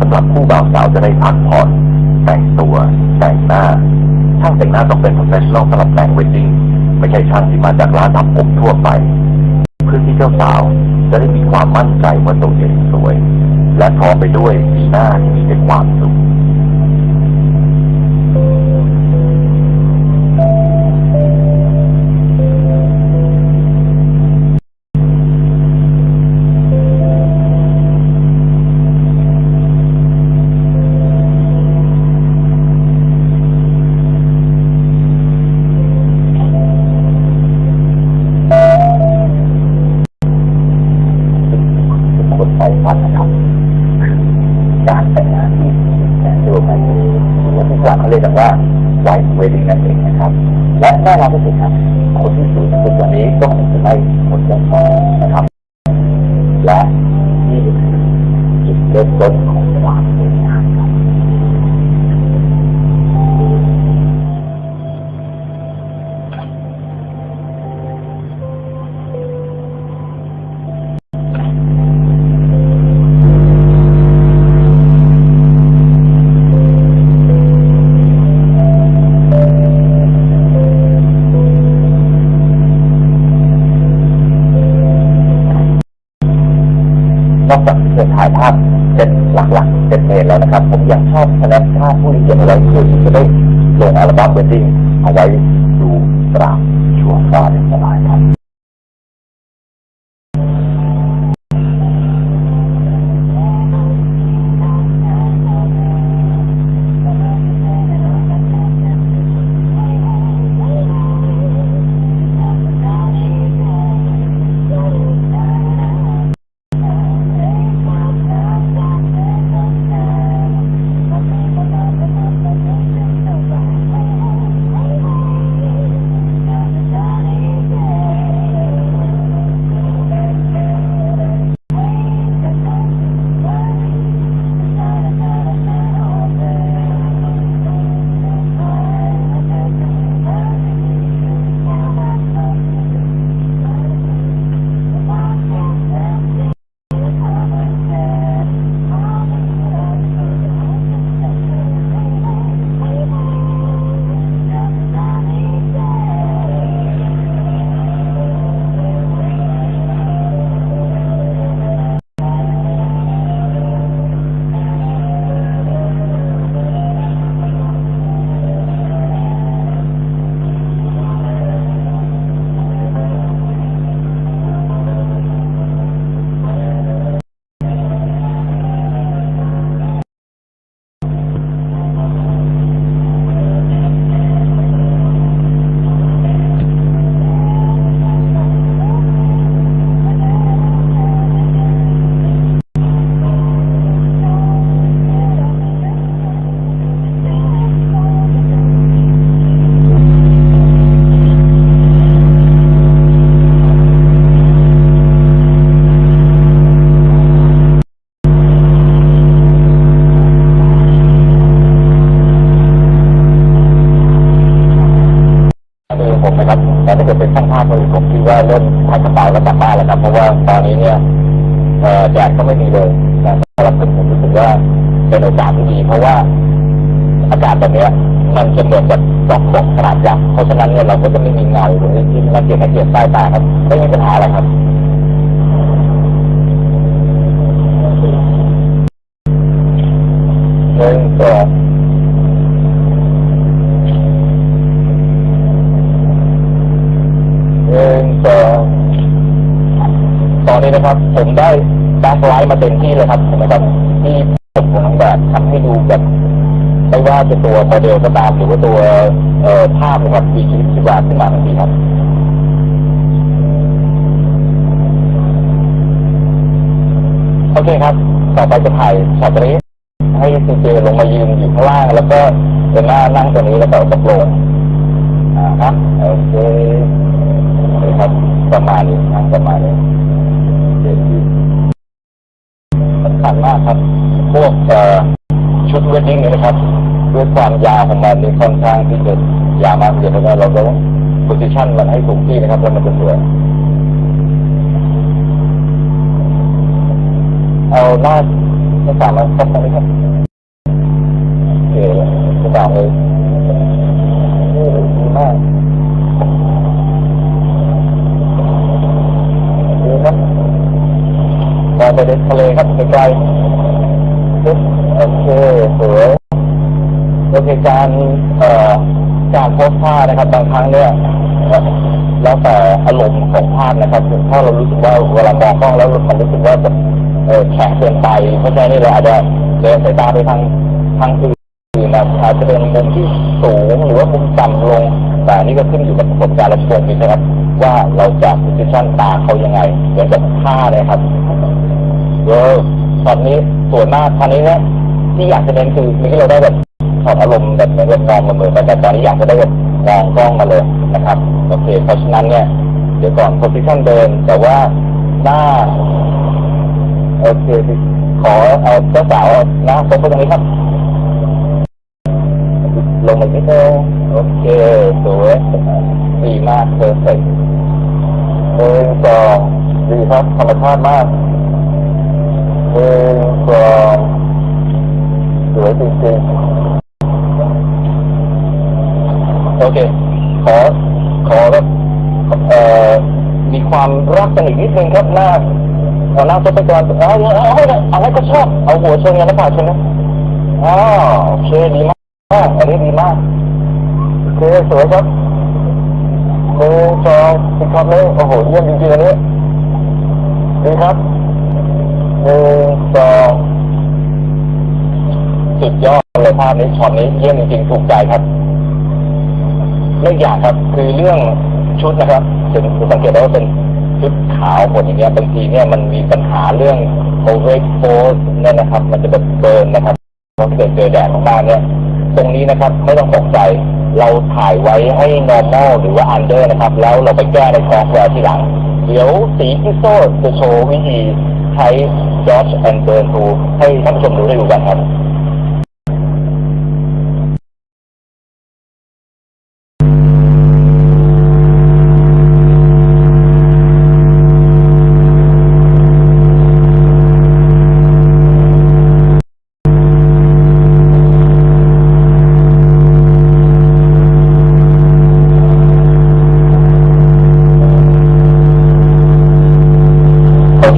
สำหรับคู่บ่าวสาวจะได้พักผ่อนแต่งตัว แต่งหน้า ช่างแต่งหน้าต้องเป็น professional สำหรับแต่งวีดิ้งไม่ใช่ช่างที่มาจากร้านทำผมทั่วไป เพื่อที่เจ้าสาวจะได้มีความมั่นใจว่าตัวเองสวย และพร้อมไปด้วยหน้าที่มีแต่ความสุข อกจากที่จะถ่ายภาพเจ็จหลักๆเจ็จเมตแล้วนะครับ ผมยังชอบสแนปภาพผู้ที่เก็บเอาไว้คือจะได้ลงอัลบั้มเวดดิ้งเอาไว้ดูตราบชั่วฟ้าดินสลายครับ เริ่มแพ็คกระเป๋าแล้วกลับบ้านแล้วครับ เพราะว่าตอนนี้เนี่ยแดดก็ไม่มีเลยนะสำหรับผมผมรู้สึกว่าเป็นโอกาสที่ดี เพราะว่าอากาศแบบนี้มันจะเหมือนกับดอกตกขนาดยักษ์เพราะฉะนั้นเนี่ยเราก็จะไม่มีเงาหรือที่เราเกียดเกียดใต้ตาครับไม่มีปัญหาอะไรครับ แบ็คไลท์มาเต็มที่เลยครับเห็นไหมครับที่ผมของนางแบบทำให้ดูแบบไม่ว่าจะตัวโมเดลก็ตามหรือว่าตัวเอ่อภาพนะครับมีชีวิตชีวาขึ้นมาทันทีครับโอเคครับ ต่อไปจะถ่ายช็อตนี้ให้ซีเจลงมายืนอยู่ข้างล่าง แล้วก็เดินหน้านั่งตรงนี้แล้วก็ตกลงอ่าครับโอเคครับประมาณนี้นะประมาณนี้ากครับ พวกชุดเวดดิ้งนะครับด้วยความยาวของมันนี่ค่อนข้างที่จะยาวมากเกินไปแล้วเราก็โพสิชันมันให้ถูกที่นะครับแล้วมันจะสวยเอาหน้าหน้าต่างมาสักไหดครับเออหน้าต่างเลยมากดูครับมองไปเด็นทะเลครับไกลๆ อเคสวยโอเคการเอ่อการโพสท่านะครับบางครั้งเนี่ยแล้วแต่อารมณ์ของภาพนะครับถ้าเรารู้สึกว่าเวลามองกล้องแล้วมันรู้สึกว่าแบบเออแข็งเกินไปเพราะฉะนั้นนี่เราอาจจะเดินสายตาไปทางทางอื่นนะอาจจะเป็นมุมที่สูงหรือว่ามุมต่ำลง แต่นี่ก็ขึ้นอยู่กับประสบการณ์และชมนี้นะครับ ว่าเราจะ position ตาเขายังไงเหมือนกับท่าเลยครับเออตอนนี้ส่วนมากตอนนี้เนี่ย ที่อยากจะเน้นคือมีที่เราได้แบบถอดอารมณ์แบบเหมือนแบบมองมาเหมือนกันแต่ตอนนี้อยากจะได้แบบมองกล้องมาเลยนะครับโอเคเพราะฉะนั้นเนี่ยเดี๋ยวก่อน position เดินแต่ว่าหน้าโอเคขอเอาเจ้าสาวหน้าโฟกัสตรงนี้ครับ ลงมานิดนึงโอเคสวยดีมากเพอร์เฟกต์หนึ่งสองดีครับธรรมชาติมาก รักกันอีกนิดนึงครับหน้าเอาหน้าซบไปก่อนเอาเอาเอาอะไรก็ชอบเอาหัวชนกันนะป่าชนนะอ๋อโอเคดีมากอันนี้ดีมากโอเคสวยครับหนึ่งสองสิครับเลยโอ้โหเยี่ยมจริงๆอันนี้ดีครับหนึ่งสองสุดยอดเลยภาพนี้ช็อตนี้เยี่ยมจริงๆถูกใจครับเรื่องอย่างครับ คือเรื่องชุดนะครับถึงสังเกตได้ว่าเป็น ชุดขาวหมดอย่างเงี้ยบางทีเนี่ยมันมีปัญหาเรื่องโอเวอร์โพสเนี่ยนะครับ มันจะแบบเบิร์นนะครับพอเกิดเจอแดดมากๆเนี่ย ตรงนี้นะครับไม่ต้องตกใจเราถ่ายไว้ให้ normal หรือว่า under นะครับ แล้วเราไปแก้ในซอฟต์แวร์ที่หลัง เดี๋ยวสีพิโซจะโชว์วิธีใช้ Dodge and Burn Tool ให้ท่านผู้ชมดูได้ดูกันครับ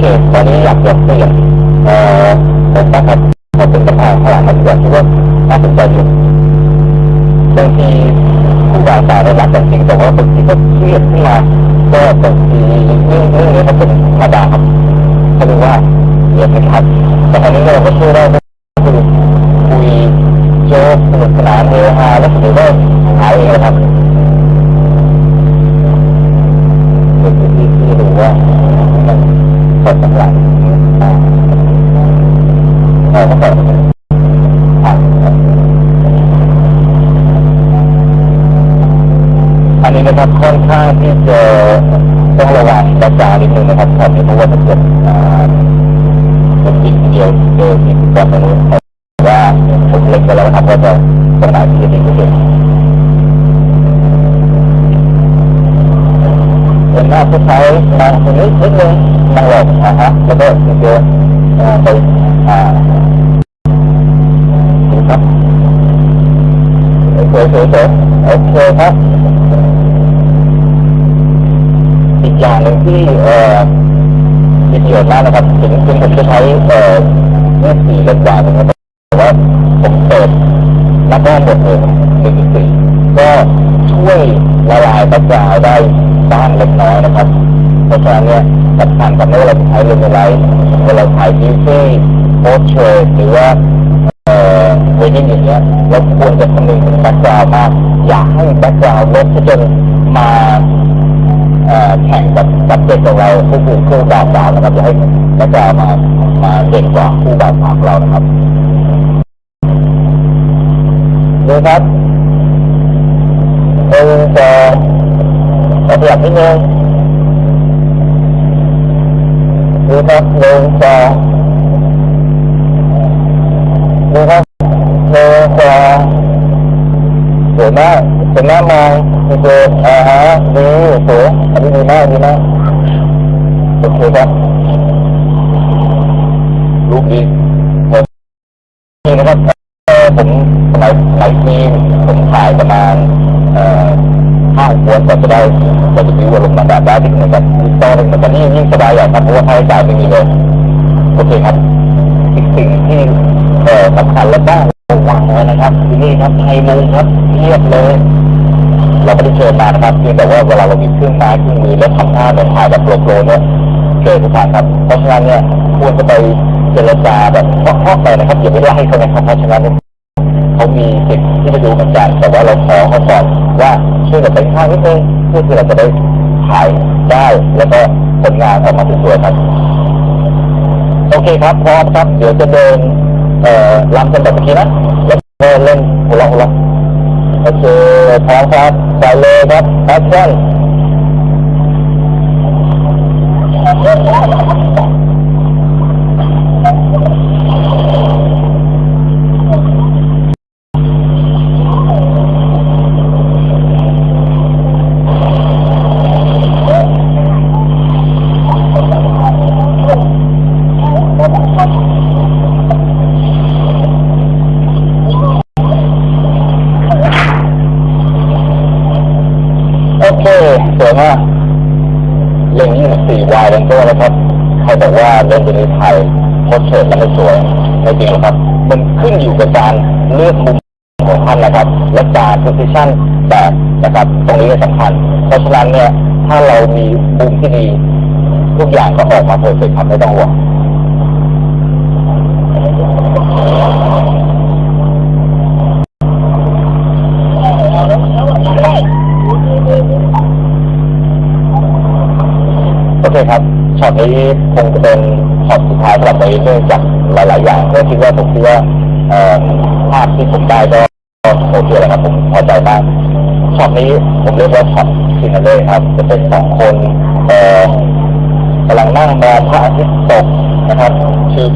โอเคตอนนี้อยากจะเปลี่ยนเอ่อเป็นนะครับพอเป็นกำแพงข้างหลังมันอยากคิดว่าน่าสนใจอยู่บางทีผู้บาดเจ็บได้รับจริงแต่ว่าบางทีก็เครียดขึ้นมาก็บางทีเรื่องเรื่องนี้มันเป็นธรรมดาครับเขาเรียกว่าเรียนนะครับแต่ครั้นี้เราก็ช่วยได้คือคุยโจ๊กสนุกสนานเฮฮาแล้วสุดท้าหายเองนะครับ ว่าถ้าเกิดอ่าเป็นสิ่งเดียวเจอที่คุณตรงนู้นแต่ว่าผมเล็งไปแล้วนะครับว่าจะตรงไหนที่จะดีที่สุดเป็นหน้าผู้ใช้มองตรงนี้นิดนึงนั่งลงนะฮะแล้วก็เดี๋ยวไปอ่าดูครับสวยสวยสวยโอเคครับอีกอย่างหนึ่งที่เอ่อ มีประโยชน์มากนะครับถึงถึงผมจะใช้เอ่อ24เลนส์วานะครับแต่ว่าผมเปิดหน้ากล้องหมดเลย1.4ก็ช่วยละลายแบ็คกราวได้บ้างเล็กน้อยนะครับเพราะฉะนั้นเนี่ยสำคัญกับไม่ว่าเราจะใช้เลนส์อะไรเวลาถ่ายบิวตี้โพสเทรดหรือว่าเอ่อเวดิ้งอย่างเงี้ยเราควรจะคำนึงถึงแบ็คกราวด์มาก อยากให้แบ็คกราวด์ลดจนมาแข่งกับ กับเด็กของเราคู่คู่คู่บ่าสาวนะครับอย่าให้นักกามามาเด่นกว่าคู่บ่าสาวของเรานะครับดูครับหนึ่งสองขยับนิดนึงดูครับหนึ่งสองดูครับหนึ่งสองสวยมากสวยมากมองโอเคอ่าฮะดีสวยอันนี้ดีมากดีมาก โอเคครับรูปดีเออนี่นะครับเออผมสมัยสมัยที่ผมถ่ายประมาณเอ่อห้าหกวันกว่าจะได้กว่าจะมีวันลงมาแบบได้ที่เหมือนกับอีตอนหนึ่งแต่ตอนนี้ยิ่งสบายใหญ่ครับเพราะว่าค่าใช้จ่ายไม่มีเลยโอเคครับอีกสิ่งที่สำคัญและบ้านระวังไว้นะครับที่นี่ครับไทยมุงครับเทียบเลยเราไม่ได้เชิญมานะครับเพียงแต่ว่าเวลาเรามีเครื่องไม้เครื่องมือแล้วทำท่าเหมือนถ่ายแบบโปรโปรเนี่ย เกิดทุกทางครับ เพราะฉะนั้นเนี่ยควรจะไปเจรจาแบบเพาะๆไปนะครับอย่าไปไล่เขานะครับเพราะฉะนั้นเขามีสิทธิ์ที่จะดูเหมือนกันแต่ว่าเราขอเขาก่อนว่าช่วยกันไปข้างนิดนึงเพื่อที่เราจะได้ถ่ายได้แล้วก็ผลงานออกมาสวยๆครับโอเคครับพร้อมครับเดี๋ยวจะเดินเอ่อลำกันแบบเมื่อกี้นะแล้วก็เล่นหัวเราะหัวเราะโอเคพร้อมครับไปเลยครับแอคชั่น สวยไม่จริงหรอกครับ มันขึ้นอยู่กับการเลือกมุมของท่านนะครับ และการ position แบบนะครับ ตรงนี้ก็สำคัญ เพราะฉะนั้นเนี่ยถ้าเรามีมุมที่ดี ทุกอย่างก็ออกมาเพอร์เฟกต์ครับไม่ต้องห่วง ช็อตนี้คงจะเป็นช็อตสุดท้ายสำหรับวันนี้เนื่องจากหลาย ๆ อย่างก็คิดว่าผมคิดว่าภาพที่ผมได้ก็โอเคแล้วครับผมพอใจมากช็อตนี้ผมเรียกว่าช็อตฟินาเล่ครับ จะเป็นสองคนกำลังนั่งมอพระอาทิตย์ตกนะครับ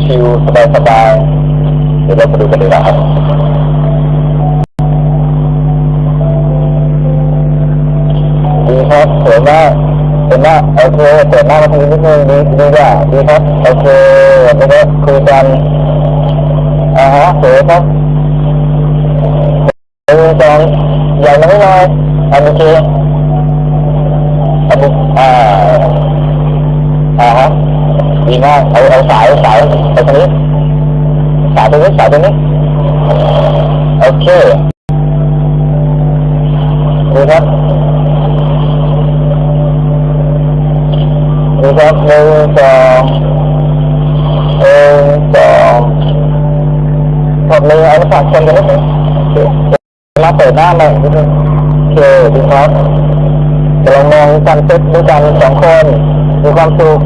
ชิวๆสบายๆเดี๋ยวเรามาดูกันดีกว่าครับดีครับสวยมาก สวยมาโอเคเปิดหน้ามาทางนี้นิดนึงดีดีจ้ะดีครับโอเคแล้วก็คุยกันอ่าฮะเสวยครับเออจองใหญ่าไม่น้อยๆอันโอเคอันนี้อ่าอ่าฮะดีมากเอาเอาสายสายไปตรงนี้สายตรงนี้สายตรงนี้โอเคดีครับ ดูครับหนึ่งสองหนึ่งสองถอดมือเอาสากคนกันนิดนึงมาเปิดหน้าใหม่นิดนึงโอเคดีครับกำลังมองกันเซ็ตด้วยกันสองคนมีความสุข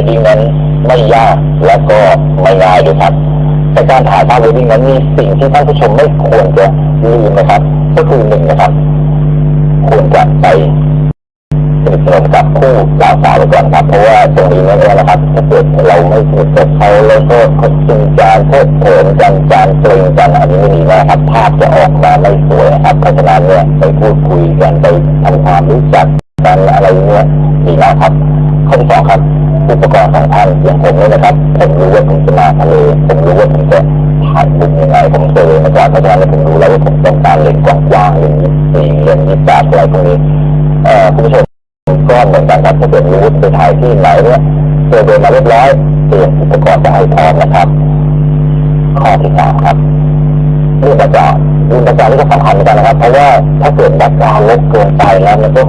วดดิ้งนั้นไม่ยากและก็ไม่ง่ายด้วยครับแต่การถ่ายภาพเวดดิ้งนั้นมีสิ่งที่ท่านผู้ชมไม่ควรจะลืมนะครับ ก็คือหนึ่งนะครับควรจะไปสนิทสนมกับคู่สาวสาวก่อนครับ เพราะว่าตรงนี้เนี่ยนะครับถ้าเกิดเราไม่สนิทกับเขาแล้วก็คนจริงจานเทิดเถินกันจานเกรงกันอันนี้ไม่ดีนะครับ ภาพจะออกมาไม่สวยนะครับเพราะฉะนั้นเนี่ยไปพูดคุยกันไปทำความรู้จักกันอะไรเงี้ยดีมากครับข้อที่สองครับ อุปกรณ์ของท่านอย่างผมเนี่ยนะครับผมรู้ว่าผมจะมาทะเลผมรู้ว่าผมจะถ่ายมุมยังไงผมเคยนมาก่อนเพราะฉะนั้นผมรู้แล้วว่าผมต้องการเลนส์กว้างๆเลนส์ยี่สี่เลนส์ยี่สิบแปดอะไรพวกนี้เอ่อคุณผู้ชมก็เหมือนกันครับถ้าเกิดรู้ไปถ่ายที่ไหนเนี่ยเจอเดินมาเรียบร้อยเตรียมอุปกรณ์ไปให้พร้อมนะครับข้อที่สามครับรูปประจานรูปประจานนี่ก็สำคัญเหมือนกันนะครับ เพราะว่าถ้าเกิดแบ็คกาวด์ลบเกินไปแล้วมันก็